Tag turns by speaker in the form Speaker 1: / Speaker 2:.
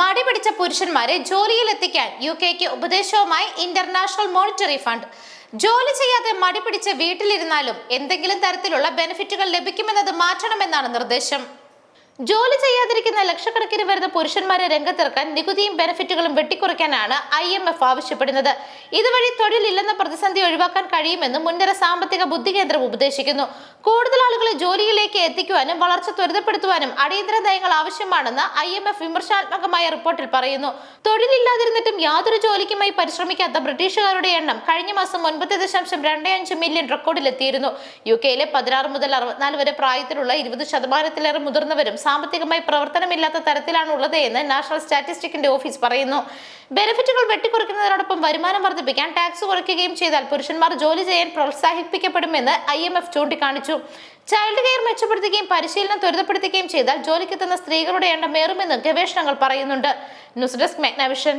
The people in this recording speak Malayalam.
Speaker 1: മടി പിടിച്ച പുരുഷന്മാരെ ജോലിയിൽ എത്തിക്കാൻ യു കെക്ക് ഉപദേശവുമായി ഇന്റർനാഷണൽ മോണിറ്ററി ഫണ്ട്. ജോലി ചെയ്യാതെ മടി പിടിച്ച് വീട്ടിലിരുന്നാലും എന്തെങ്കിലും തരത്തിലുള്ള ബെനിഫിറ്റുകൾ ലഭിക്കുമെന്നത് മാറ്റണമെന്നാണ് നിർദ്ദേശം. ജോലി ചെയ്യാതിരിക്കുന്ന ലക്ഷക്കണക്കിന് വരുന്ന പുരുഷന്മാരെ രംഗത്തിറക്കാൻ നികുതിയും ബെനിഫിറ്റുകളും വെട്ടിക്കുറയ്ക്കാനാണ് ഐ എം എഫ് ആവശ്യപ്പെടുന്നത്. ഇതുവഴി തൊഴിലില്ലെന്ന പ്രതിസന്ധി ഒഴിവാക്കാൻ കഴിയുമെന്ന് മുൻനിര സാമ്പത്തിക ബുദ്ധി കേന്ദ്രം ഉപദേശിക്കുന്നു. കൂടുതൽ ആളുകളെ ജോലിയിലേക്ക് എത്തിക്കുവാനും വളർച്ച ത്വരിതപ്പെടുത്തുവാനും അടിയന്തര നയങ്ങൾ ആവശ്യമാണെന്ന് ഐ എം എഫ് വിമർശനാത്മകമായ റിപ്പോർട്ടിൽ പറയുന്നു. തൊഴിലില്ലാതിരുന്നിട്ടും യാതൊരു ജോലിക്കുമായി പരിശ്രമിക്കാത്ത ബ്രിട്ടീഷുകാരുടെ എണ്ണം കഴിഞ്ഞ മാസം ഒൻപത് ദശാംശം രണ്ട് അഞ്ച് മില്യൺ റെക്കോർഡിലെത്തിയിരുന്നു യു കെയിലെ പതിനാറ് മുതൽ അറുപത്തിനാല് വരെ പ്രായത്തിലുള്ള ഇരുപത് ശതമാനത്തിലേറെ മുതിർന്നവരും സാമ്പത്തികമായി പ്രവർത്തനമില്ലാത്ത തരത്തിലാണ് ഉള്ളത് എന്ന് നാഷണൽ സ്റ്റാറ്റിസ്റ്റിക്കിന്റെ ഓഫീസ് പറയുന്നു. ബെനിഫിറ്റുകൾ വെട്ടിക്കുറയ്ക്കുന്നതിനോടൊപ്പം വരുമാനം വർദ്ധിപ്പിക്കാൻ ടാക്സ് കുറയ്ക്കുകയും ചെയ്താൽ പുരുഷന്മാർ ജോലി ചെയ്യാൻ പ്രോത്സാഹിപ്പിക്കപ്പെടുമെന്ന് ഐ എം എഫ് ചൂണ്ടിക്കാണിച്ചു. ചൈൽഡ് കെയർ മെച്ചപ്പെടുത്തുകയും പരിശീലനം ത്വരിതപ്പെടുത്തുകയും ചെയ്താൽ ജോലിക്കെത്തുന്ന സ്ത്രീകളുടെ എണ്ണം ഏറുമെന്ന് ഗവേഷണങ്ങൾ പറയുന്നുണ്ട്. News desk മെഗ്നവിഷൻ.